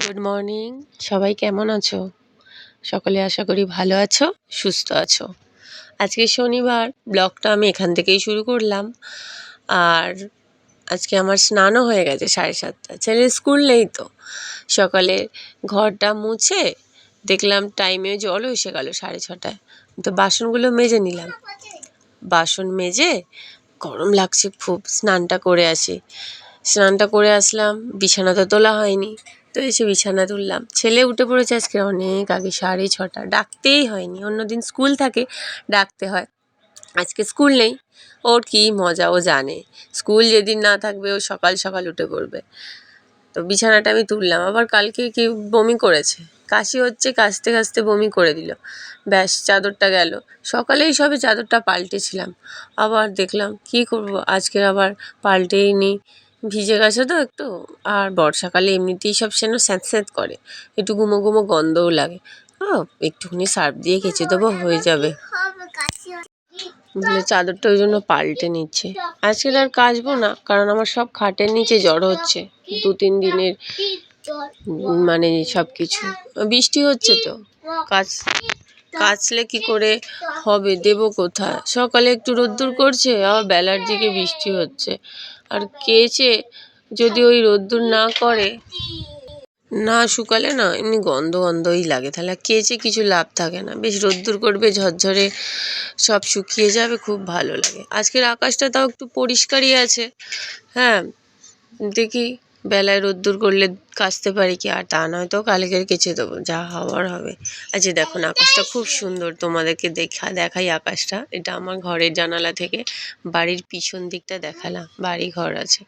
Good morning সবাই কেমন আছো? সকলে আশা করি ভালো আছো, সুস্থ আছো। আজকে শনিবার, ব্লগটা আমি এখান থেকেই শুরু করলাম। আর আজকে আমার স্নানও হয়ে গেছে সাড়ে সাতটা। ছেলের স্কুল নেই তো। সকালে ঘরটা মুছে দেখলাম টাইমে জলও এসে গেল সাড়ে ছটায়। তো বাসনগুলো মেজে নিলাম। বাসন মেজে গরম লাগছে খুব। স্নানটা করে আসি। স্নানটা করে আসলাম। বিছানা তো তোলা হয়নি। তো এসে বিছানা তুললাম। ছেলে উঠে পড়েছে আজকে অনেক আগে, সাড়ে ছটা। ডাকতেই হয়নি। অন্যদিন স্কুল থাকে, ডাকতে হয়। আজকে স্কুল নেই। ওর কী মজা, ও জানে। স্কুল যেদিন না থাকবে, ও সকাল সকাল উঠে পড়বে। তো বিছানাটা আমি তুললাম। আবার কালকে কি বমি করেছে? কাশি হচ্ছে, কাশতে কাশতে বমি করে দিল। ব্যাস, চাদরটা গেল। সকালেই সবে চাদরটা পাল্টেছিলাম। আবার দেখলাম, কি করব? আজকে আবার পাল্টেই নি ভিজে গেছে তো একটু, আর বর্ষাকালে এমনিতেই সব সেন স্যাঁত স্যাঁত করে। একটু গুমো গুমো গন্ধও লাগে। ও একটুখানি সার্ফ দিয়ে কেচে দেবো, হয়ে যাবে। চাদরটা ওই জন্য পাল্টে নিচ্ছে। আজকে আর কাচবো না, কারণ আমার সব খাটের নিচে জ্বর হচ্ছে। দু তিন দিনের মানে সব কিছু। বৃষ্টি হচ্ছে তো। কাচ, কাচলে কি করে হবে, দেবো কোথায়? সকালে একটু রোদ্দুর করছে, আবার বেলার দিকে বৃষ্টি হচ্ছে। আর কেচে যদি ওই রোদ্দুর না করে। না শুকালে না, এমনি গন্ধ গন্ধই লাগে। তাহলে কেচে কিছু লাভ থাকে না। বেশ রোদ্দুর করবে, ঝরঝরে সব শুকিয়ে যাবে, খুব ভালো লাগে। আজকের আকাশটা তাও একটু পরিষ্কারই আছে। হ্যাঁ দেখি বেলায় রোদ্দুর করলে কাচতে পারি কি? আর তা নয় তো, কালকের কেচে দেবো, যা হওয়ার হবে। আচ্ছা দেখুন আকাশটা খুব সুন্দর তোমাদেরকে দেখা, দেখাই আকাশটা। এটা আমার ঘরের জানালা থেকে, বাড়ির পিছন দিকটা দেখালাম বাড়ি ঘর আছে।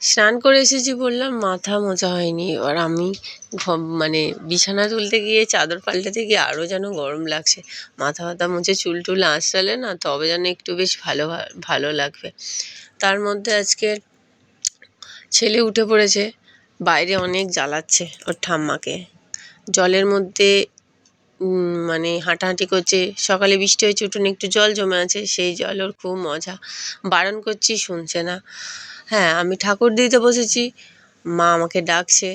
স্নান করে এসেছি বললাম, মাথা মোছা হয়নি। এবার আমি মানে বিছানা তুলতে গিয়ে, চাদর পাল্টাতে গিয়ে আরও যেন গরম লাগছে। মাথা ফাথা মুছে চুল টুল আঁচড়ালে না, তবে যেন একটু বেশ ভালো ভালো লাগবে। তার মধ্যে আজকে ছেলে উঠে পড়েছে। বাইরে অনেক জ্বালাচ্ছে ওর ঠাম্মাকে। জলের মধ্যে মানে হাঁটাহাঁটি করছে। সকালে বৃষ্টি হয়েছে, উঠোনে একটু জল জমে আছে, সেই জল ওর খুব মজা। বারণ করছি, শুনছে না। হ্যাঁ আমি ঠাকুর দিতে বসেছি। মা আমাকে ডাকছে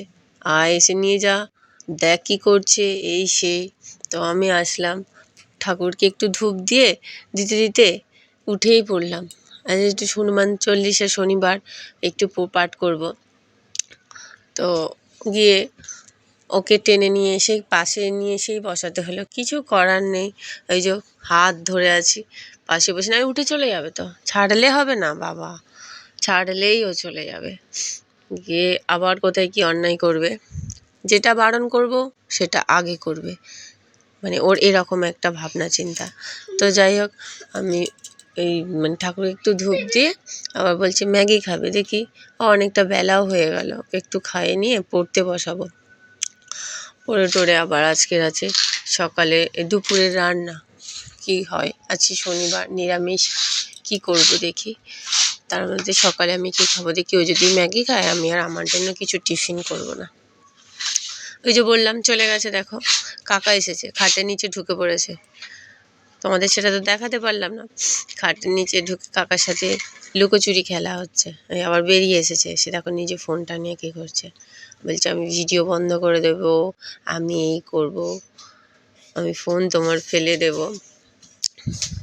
আয় এসে নিয়ে যা। দেখ কী করছে, এই সেই তো আমি আসলাম। ঠাকুরকে একটু ধূপ দিয়ে, দিতে দিতে উঠেই পড়লাম। আজ একটু হনুমান চল্লিশা শনিবার একটু পাঠ করব। তো গিয়ে ওকে টেনে নিয়ে এসে, পাশে নিয়ে এসেই বসাতে হলো। কিছু করার নেই। ওই যে হাত ধরে আছি, পাশে বসে। না, উঠে চলে যাবে তো। ছাড়লে হবে না, বাবা। ছাড়লেই ও চলে যাবে। গিয়ে আবার কোথায় কি অন্যায় করবে। যেটা বারণ করব, সেটা আগে করবে। মানে ওর এরকম একটা ভাবনা, চিন্তা। তো যাই হোক, আমি এই মানে ঠাকুরকে একটু ধূপ দিয়ে আবার বলছে, ম্যাগি খাবে। দেখি অনেকটা বেলাও হয়ে গেল, একটু খাইয়ে নিয়ে পড়তে বসাবো। পড়ে টড়ে আবার আজকের আছে সকালে দুপুরের রান্না। কি হয়? আজকে শনিবার, নিরামিষ। কি করব দেখি? তার মধ্যে সকালে আমি কী খাব? দেখি, ও যদি ম্যাগি খায়, আমি আর আমার জন্য কিছু টিফিন করব না। ওই যে বললাম, চলে গেছে, দেখো। কাকা এসেছে, খাটের নিচে ঢুকে পড়েছে। তোমাদের সেটা তো দেখাতে পারলাম না। খাটের নিচে ঢুকে কাকার সাথে লুকোচুরি খেলা হচ্ছে। আবার বেরিয়ে এসেছে। সে দেখো নিজে ফোনটা নিয়ে কী করছে। বলছে, আমি ভিডিও বন্ধ করে দেব। আমি এই করব। আমি ফোন তোমার ফেলে দেব।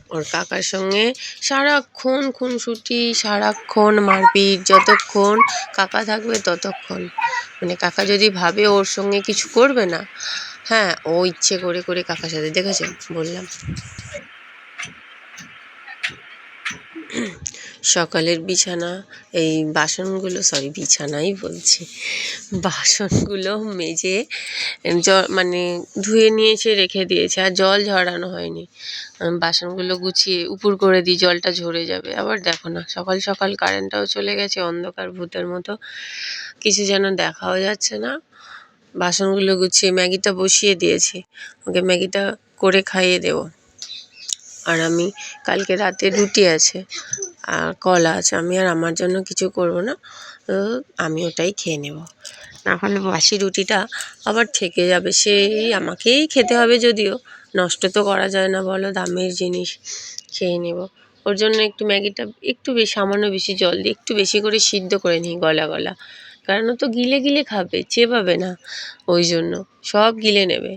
ওর কাকার সঙ্গে সারাক্ষণ খুনসুটি, সারাক্ষণ মারপিট, যতক্ষণ কাকা থাকবে ততক্ষণ। মানে কাকা যদি ভাবে ওর সঙ্গে কিছু করবে না হ্যাঁ ও ইচ্ছে করে করে কাকার সাথে দেখেছেন বললাম। সকালের বিছানা, এই বাসনগুলো সরি বিছানাই বলছি। বাসনগুলো মেজে মানে ধুয়ে নিয়ে এসে রেখে দিয়েছে, আর জল ঝরানো হয়নি। বাসনগুলো গুছিয়ে উপুর করে দিই, জলটা ঝরে যাবে। আবার দেখো না, সকাল সকাল কারেন্টটাও চলে গেছে, অন্ধকার ভূতের মতো। কিছু যেন দেখাও যাচ্ছে না। বাসনগুলো গুছিয়ে ম্যাগিটা বসিয়ে দিয়েছি। ওকে ম্যাগিটা করে খাইয়ে দেবো। আর আমি কালকে রাতে রুটি আছে আর কলা আছে, আমি আর আমার জন্য কিছু করব না আমি ওটাই খেয়ে নেব। না হলে বাসি রুটিটা আবার থেকে যাবে, সেই আমাকেই খেতে হবে যদিও, নষ্ট তো করা যায় না বলো, দামের জিনিস খেয়ে নেব। ওর জন্য একটু ম্যাগিটা একটু বেশি, সামান্য বেশি জল দিয়ে একটু বেশি করে সিদ্ধ করে নিই গলা গলা, কারণ ও তো গিলে গিলে খাবে, চেবাবে না, ওই জন্য সব গিলে নেবে।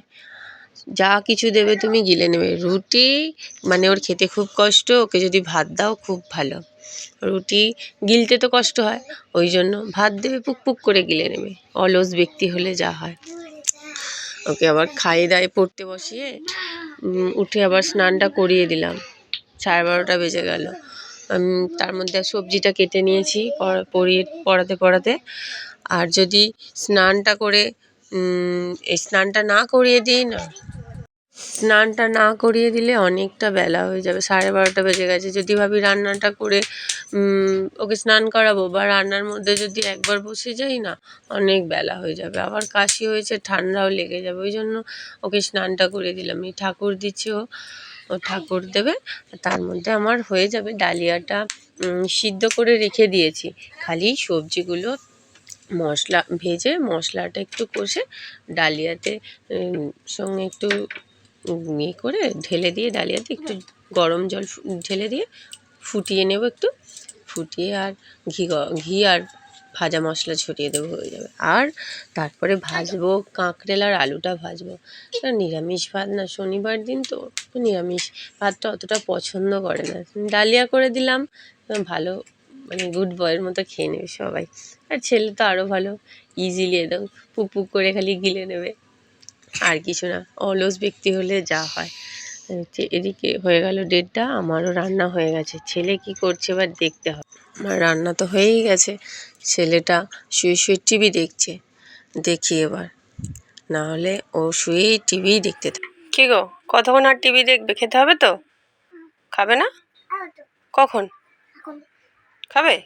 যা কিছু দেবে তুমি গিলে নেবে। রুটি মানে ওর খেতে খুব কষ্ট, ওকে যদি ভাত দাও খুব ভালো। রুটি গিলতে তো কষ্ট হয়, ওই জন্য ভাত দেবে, পুক পুক করে গিলে নেবে। অলস ব্যক্তি হলে যা হয়। ওকে আবার খাইয়ে দায়ে পড়তে বসিয়ে উঠে আবার স্নানটা করিয়ে দিলাম। সাড়ে বারোটা বেজে গেল। তার মধ্যে সবজিটা কেটে নিয়েছি পড়া- পড়িয়ে পড়াতে পড়াতে। আর যদি স্নানটা করে এই স্নানটা না করিয়ে দিই না স্নানটা না করিয়ে দিলে অনেকটা বেলা হয়ে যাবে, সাড়ে বারোটা বেজে গেছে। যদি ভাবি রান্নাটা করে ওকে স্নান করাবো বা রান্নার মধ্যে যদি একবার বসে যাই না, অনেক বেলা হয়ে যাবে। আবার কাশি হয়েছে, ঠান্ডাও লেগে যাবে। ওই জন্য ওকে স্নানটা করে দিলাম। এই ঠাকুর দিচ্ছে ও ও ঠাকুর দেবে। তার মধ্যে আমার হয়ে যাবে ডালিয়াটা সিদ্ধ করে রেখে দিয়েছি। খালি সবজিগুলো, মশলা, ভেজে মশলাটা একটু কষে, ডালিয়াতে সঙ্গে একটু ইয়ে করে ঢেলে দিয়ে ডালিয়াতে একটু গরম জল ঢেলে দিয়ে ফুটিয়ে নেব একটু। ফুটিয়ে আর ঘি ঘি আর ভাজা মশলা ছড়িয়ে দেবো হয়ে যাবে। আর তারপরে ভাজবো কাঁকরেল আর আলুটা ভাজবো। নিরামিষ ভাত না শনিবার দিন তো তো নিরামিষ। ভাতটা অতটা পছন্দ করে না। ডালিয়া করে দিলাম ভালো মানে গুড বয়ের মতো খেয়ে নেবে সবাই। আর ছেলে তো আরও ভালো ইজিলি একদম পুক পুক করে খালি গিলে নেবে। আর কিছু না অলস ব্যক্তি হলে যা হয়। হচ্ছে এদিকে হয়ে গেল ডেটটা আমারও রান্না হয়ে গেছে। ছেলে কি করছে এবার দেখতে হবে। আমার রান্না তো হয়েই গেছে ছেলেটা শুয়ে শুয়ে টিভি দেখছে দেখি এবার। না হলে ও শুয়েই টিভি দেখতে থাকে কি গো কতক্ষণ আর টিভি দেখবে? খেতে হবে তো? খাবে না? কখন? খাবে?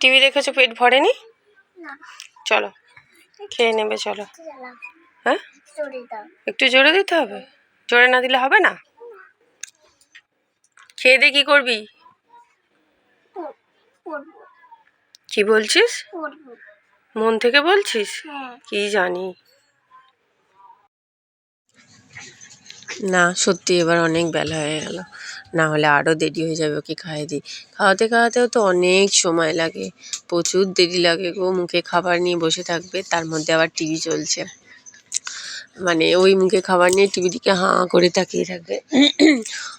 টিভি দেখেছ পেট ভরেনি? চলো খেয়ে নেবে চলো। হ্যাঁ? একটু জোরে দিতে হবে? জোরে না দিলে হবে না? খেয়ে দিয়ে কি করবি? কি বলছিস? মন থেকে বলছিস? কি জানি। না সত্যি এবার অনেক বেলা হয়ে গেল। না হলে আরও দেরি হয়ে যাবে ওকে খাইয়ে দিই খাওয়াতে খাওয়াতেও তো অনেক সময় লাগে। প্রচুর দেরি লাগে গো মুখে খাবার নিয়ে বসে থাকবে তার মধ্যে আবার টিভি চলছে। মানে ওই মুখে খাবার নিয়ে টিভি দিকে হাঁ করে তাকিয়ে থাকবে।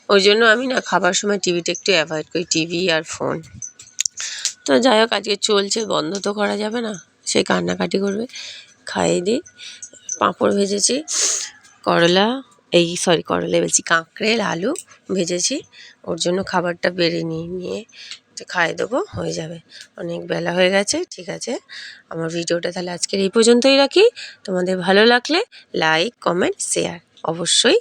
ওই জন্য আমি না খাবার সময় টিভিটা একটু অ্যাভয়েড করি, টিভি আর ফোন তো যাই হোক, আজকে চলছে, বন্ধ তো করা যাবে না। সে কান্নাকাটি করবে। খাইয়ে দিই। পাঁপড় ভেজেছি, করলা, এই সরি করলা বলছি কাঁকড়েল, আলু ভেজেছি। ওর জন্য খাবারটা বেড়ে নিয়ে নিয়ে খাইয়ে দেবো, হয়ে যাবে। অনেক বেলা হয়ে গেছে, ঠিক আছে। আমার ভিডিওটা তাহলে আজকের এই পর্যন্তই রাখি। তোমাদের ভালো লাগলে লাইক কমেন্ট শেয়ার অবশ্যই